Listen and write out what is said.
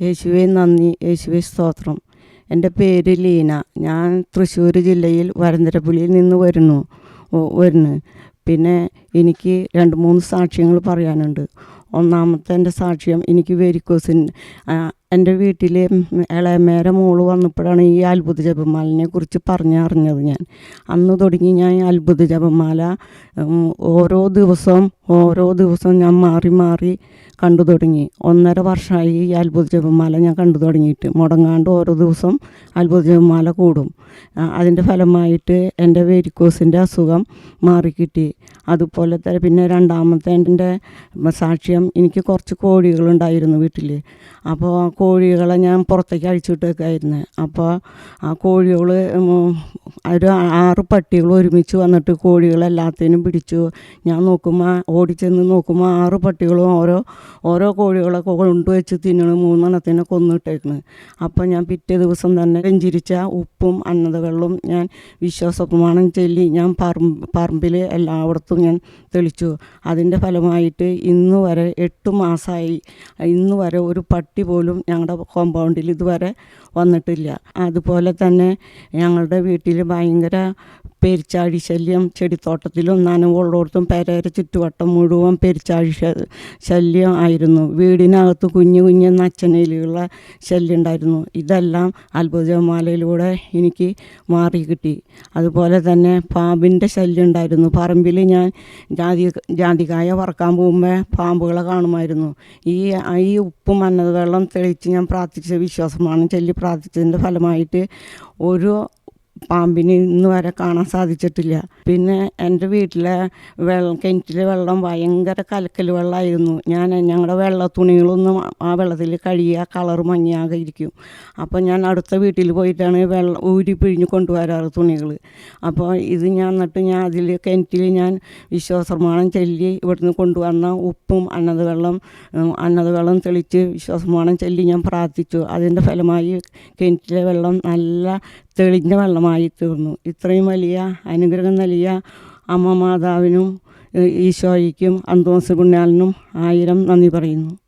യേശുവെ നന്ദി. യേശുവെ സ്തോത്രം. എന്റെ പേര് ലീന. ഞാൻ തൃശ്ശൂർ ജില്ലയിൽ വരന്തരപ്പുള്ളിയിൽ നിന്ന് വരുന്നു. വരുന്നു. പിന്നെ എനിക്ക് രണ്ട് മൂന്ന് സാക്ഷ്യങ്ങൾ പറയാനുണ്ട്. ഒന്നാമത്തെ എന്റെ സാക്ഷ്യം എനിക്ക് വെരിക്കോസിൻ എന്റെ വീട്ടിൽ ഇളയമേരെ മോൾ വന്നപ്പോഴാണ് ഈ അത്ഭുത ജപമാലിനെ കുറിച്ച് പറഞ്ഞറിഞ്ഞത് ഞാൻ. അന്ന് തുടങ്ങി ഞാൻ അത്ഭുത ജപമാല ഓരോ ദിവസവും ഓരോ ദിവസവും ഞാൻ മാറി മാറി കണ്ടു തുടങ്ങി. ഒന്നര വർഷമായി ഈ അത്ഭുത ജപമാല ഞാൻ കണ്ടു തുടങ്ങിയിട്ട്. മുടങ്ങാണ്ട് ഓരോ ദിവസം അത്ഭുത ജപമാല കൂടും. അതിന്റെ ഫലമായിട്ട് എന്റെ വേരിക്കോസിന്റെ അസുഖം മാറിക്കിട്ടി. അതുപോലെ തന്നെ പിന്നെ രണ്ടാമത്തെ എന്റെ സാക്ഷ്യം എനിക്ക് കുറച്ച് കോഴികളുണ്ടായിരുന്നു വീട്ടിൽ അപ്പോൾ കോഴികളെ ഞാൻ പുറത്തേക്ക് അഴിച്ചിട്ടേക്കായിരുന്നു അപ്പോൾ ആ കോഴികൾ ഒരു ആറ് പട്ടികൾ ഒരുമിച്ച് വന്നിട്ട് കോഴികളെല്ലാത്തിനും പിടിച്ചു. ഞാൻ നോക്കുമ്പോൾ ഓടിച്ചെന്ന് നോക്കുമ്പോൾ ആറ് പട്ടികളും ഓരോ ഓരോ കോഴികളൊക്കെ കൊണ്ടുവച്ച് തിന്നണ മൂന്നെണ്ണത്തിനെ കൊന്നിട്ടേക്കണ്. അപ്പോൾ ഞാൻ പിറ്റേ ദിവസം തന്നെ വെഞ്ചിരിച്ച ഉപ്പും അന്നതകളും ഞാൻ വിശ്വാസപ്രമാണം ചൊല്ലി ഞാൻ പറമ്പ് പറമ്പിൽ എല്ലായിടത്തും ഞാൻ തെളിച്ചു. അതിന്റെ ഫലമായിട്ട് ഇന്ന് വരെ എട്ട് മാസമായി ഇന്ന് വരെ ഒരു പട്ടി പോലും ഞങ്ങളുടെ കോമ്പൗണ്ടിൽ ഇതുവരെ വന്നിട്ടില്ല. അതുപോലെ തന്നെ ഞങ്ങളുടെ വീട്ടിൽ ഭയങ്കര പെരിച്ചാഴി ശല്യം ചെടിത്തോട്ടത്തിലും നനവുള്ളിടത്തും പെരേര ചുറ്റുവട്ടം മുഴുവൻ പെരിച്ചാഴി ശല്യം ആയിരുന്നു. വീടിനകത്ത് കുഞ്ഞു കുഞ്ഞു നച്ചനയിലുള്ള ശല്യം ഉണ്ടായിരുന്നു. ഇതെല്ലാം അത്ഭുതമാലയിലൂടെ എനിക്ക് മാറി കിട്ടി. അതുപോലെ തന്നെ പാമ്പിന്റെ ശല്യം ഉണ്ടായിരുന്നു. പറമ്പിൽ ഞാൻ ജാതി ജാതികായ വറക്കാൻ പോകുമ്പോൾ പാമ്പുകളെ കാണുമായിരുന്നു. ഈ ഈ ഉപ്പും മഞ്ഞൾ വെള്ളം തെളിച്ച് ഞാൻ പ്രാർത്ഥിച്ച വിശ്വാസമാണ്. ചൊല്ലി പ്രാർത്ഥിച്ചതിന്റെ ഫലമായിട്ട് ഒരു പാമ്പിനെ ഇന്ന് വരെ കാണാൻ സാധിച്ചിട്ടില്ല. പിന്നെ എന്റെ വീട്ടിലെ വെള്ളം കിണറ്റിലെ വെള്ളം ഭയങ്കര കലക്കൽ വെള്ളമായിരുന്നു ഞാൻ ഞങ്ങളുടെ വെള്ള തുണികളൊന്നും ആ വെള്ളത്തിൽ കഴുകിയ കളർ മഞ്ഞാകെ ഇരിക്കും. അപ്പോൾ ഞാൻ അടുത്ത വീട്ടിൽ പോയിട്ടാണ് വെള്ളം ഊരി പിഴിഞ്ഞ് കൊണ്ടുവരാറ് തുണികൾ അപ്പോൾ ഇത് ഞാൻ എന്നിട്ട് ഞാൻ അതിൽ കിണറ്റിൽ ഞാൻ വിശ്വാസമാണം ചൊല്ലി ഇവിടുന്ന് കൊണ്ടുവന്ന ഉപ്പും അന്നത വെള്ളം അന്നത വെള്ളം തെളിച്ച് വിശ്വാസമാണം ചൊല്ലി ഞാൻ പ്രാർത്ഥിച്ചു. അതിന്റെ ഫലമായി കിണറ്റിലെ വെള്ളം നല്ല തെളിഞ്ഞ വെള്ളമായി തീർന്നു. ഇത്രയും വലിയ അനുഗ്രഹം നൽകിയ അമ്മ മാതാവിനും ഈശോയ്ക്കും അന്തോസ് പുണ്യാലിനും ആയിരം നന്ദി പറയുന്നു.